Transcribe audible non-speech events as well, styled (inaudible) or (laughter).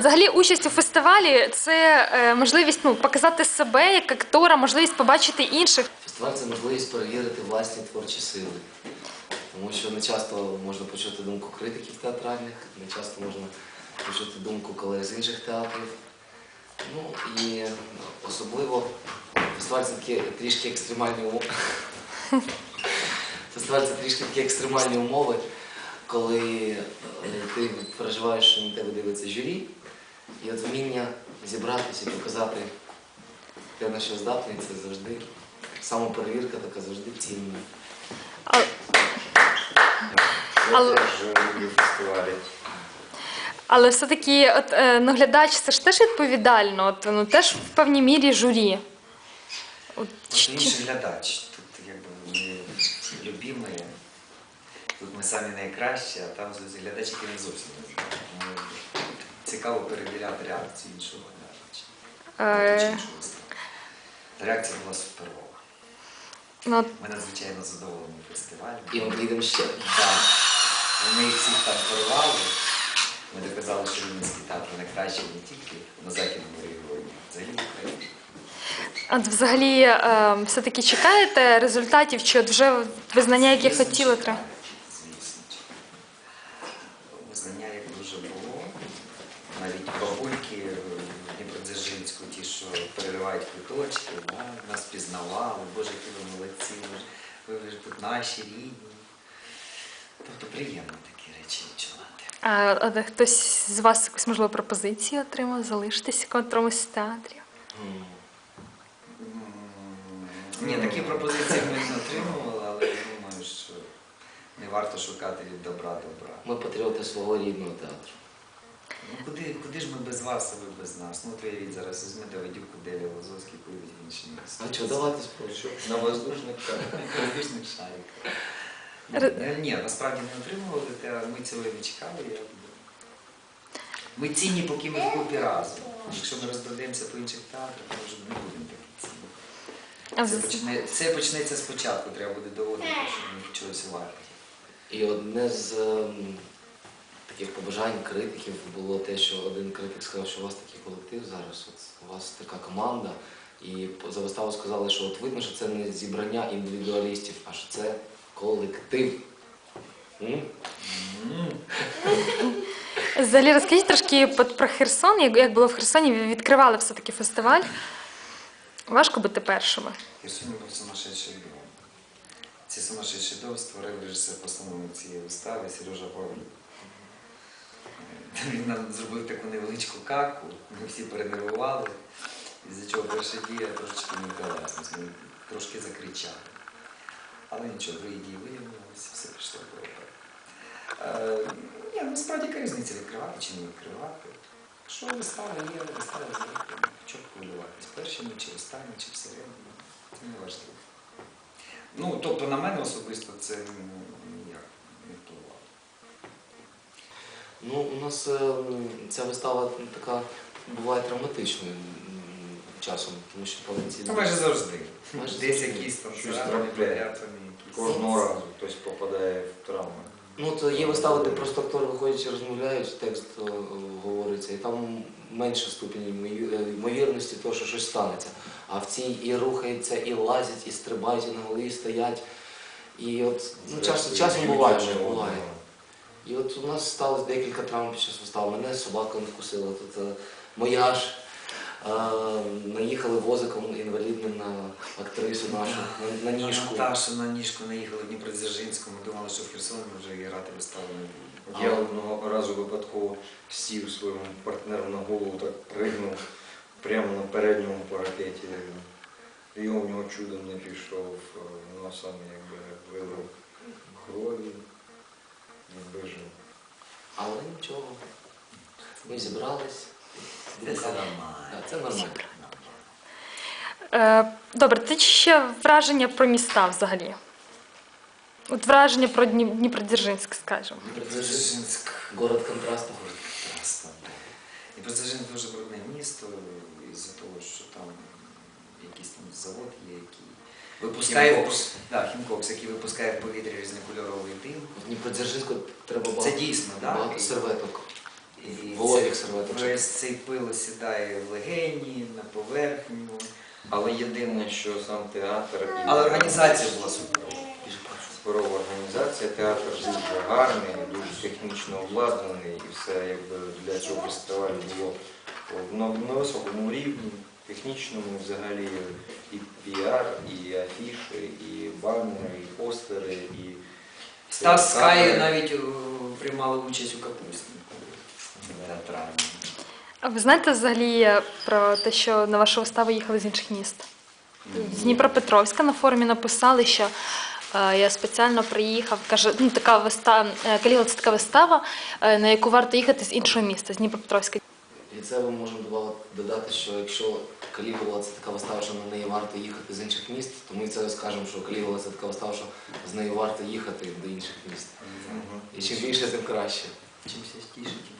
Взагалі, участь у фестивалі це е, можливість ну, показати себе як актора, можливість побачити інших. Фестиваль це можливість перевірити власні творчі сили. Тому що не часто можна почути думку критиків театральних, не часто можна почути думку колег з інших театрів. Ну і особливо фестиваль це такі трішки екстремальні умови. (laughs) Фестиваль це трішки такі екстремальні умови, коли е, ти переживаєш, що на тебе дивиться журі, і от вміння зібратися і показати те, на що здатний, це завжди самоперевірка така завжди цінна. А, Я Але- теж люблю фестивалі. але все-таки от, е, ну, глядач це ж теж відповідально, от, ну, теж в певній мірі журі. От, Тут чи- інший глядач, тут якби ми любимі, тут ми самі найкращі, а там глядач, який не зовсім не знає. Тому цікаво перевіряти реакцію іншого глядача. Е. Чи іншого виставу. Реакція була суперова. ну, Ми надзвичайно задоволені фестивалем. І ми ще. Так. Ми їх всіх там порвали. Ми доказали, що Рівненський театр найкращий не тільки на західному регіоні, а взагалі в Україні. от взагалі е, все-таки чекаєте результатів, чи от вже визнання, яке хотіли, чекаю. треба? Звісно. чекаю. Визнання як дуже було. Навіть бабульки е, в Дніпродзержинську, ті, що переривають квиточки, да, нас пізнавали, боже, які ви молодці, ви ж, ви ж тут наші рідні. Тобто приємно такі речі відчувати. А, а хтось з вас якусь можливо пропозицію отримав, залишитись в театрів? М. М, Ні, такі пропозиції ми не отримували, але я думаю, що не варто шукати від добра добра. Ми патріоти свого рідного театру. Ну куди, куди ж ми без вас, а ви без нас? Ну, от уявіть зараз візьме Давидюк, Куделя, Лозовський, поїдуть в інші місця. А чого давайте спробуємо? На воздушних воздушних шариках. Р- Ні, Ні, насправді не отримували, ми цього і не чекали. Я... Ми цінні, поки ми вкупі разом. Якщо ми розберемося по інших театрах, ми вже не будемо такі цінні. Це, почне, це почнеться спочатку, треба буде доводити, що ми чогось варті. І одне з ем, таких побажань критиків було те, що один критик сказав, що у вас такий колектив зараз, от у вас така команда. І за виставу сказали, що от видно, що це не зібрання індивідуалістів, а що це колектив. М? Взагалі розкажіть трошки про Херсон, як, як було в Херсоні, ви відкривали все-таки фестиваль. Важко бути першими. Херсоні був сумасшедший дом. Ці сумасшедший дом створив режисер постанови цієї вистави Сережа Павлюк. Він нам зробив таку невеличку каку, ми всі перенервували, із-за чого перша дія трошечки не вдалася, ми трошки закричали. Але нічого, другій дії виявилося, все пішло добре. Е, ні, насправді яка різниця відкривати чи не відкривати. Що вистава є, вистава є. Чого хвилюватись? Перші чи останні, чи всередині. Це не важливо. Ну, тобто на мене особисто це ніяк не впливало. Ну, у нас ем, ця вистава така буває травматичною часом, тому що повноцінно. Ну, майже завжди. Майже Десь завжди. якісь там Щось трапляє. Кожного разу хтось попадає в травму. Ну, то є вистави, де просто актори виходять і розмовляють, текст е, говориться, і там менше е, ймовірності того, що щось станеться. А в цій і рухаються, і лазять, і стрибають, і на голові стоять. І от ну, часом, часом буває, буває. От у нас сталося декілька травм під час вистави. Мене собака не вкусила. Тут е, моя ж е, наїхали возиком інвалідним на актрису нашу, на, на ніжку. Наташа на ніжку наїхала в Дніпродзержинську, ми думали, що в Херсоні вже грати виставу не буде. Я одного разу випадково сів своєму партнеру на голову, так пригнув прямо на передньому парапеті. І у нього чудом не пішов е, носом, якби вилив крові і вижив. Але нічого. Ми зібрались. Це нормально. Це нормально. Е, добре, це ще враження про міста взагалі. От враження про Дні- Дніпродзержинськ, скажімо. Дніпродзержинськ. Город контрасту. Прекрасно. Дніпродзержинськ дуже брудне місто із-за того, що там якийсь там завод є, який випускає Хімкокс. Да, хімкокс, який випускає в повітря різнокольоровий дим. Дніпродзержинську треба Це дійсно, так? багато серветок. Це- серветочок. Весь цей пил осідає в легені, на поверхню. Але єдине, що сам театр і Але організація була суперова. Суперова організація, театр дуже гарний, дуже технічно обладнаний, і все якби для цього фестивалю було на, на високому рівні, технічному взагалі і піар, і афіши, і банери, і постери, і Стас. Каєю навіть е, приймали участь у капустнику театральному. А ви знаєте взагалі е, про те, що на вашу виставу їхали з інших міст? З Дніпропетровська на форумі написали, що е, я спеціально приїхав. Каже, ну така вистава, Каліла це така вистава, е, на яку варто їхати з іншого міста, з Дніпропетровська. І це ми можемо додати- що якщо Калігула це така вистава, що на неї варто їхати з інших міст, то ми це скажемо, що Калігула це така вистава, що з нею варто їхати до інших міст. І чим більше, тим краще. Чим частіше, тим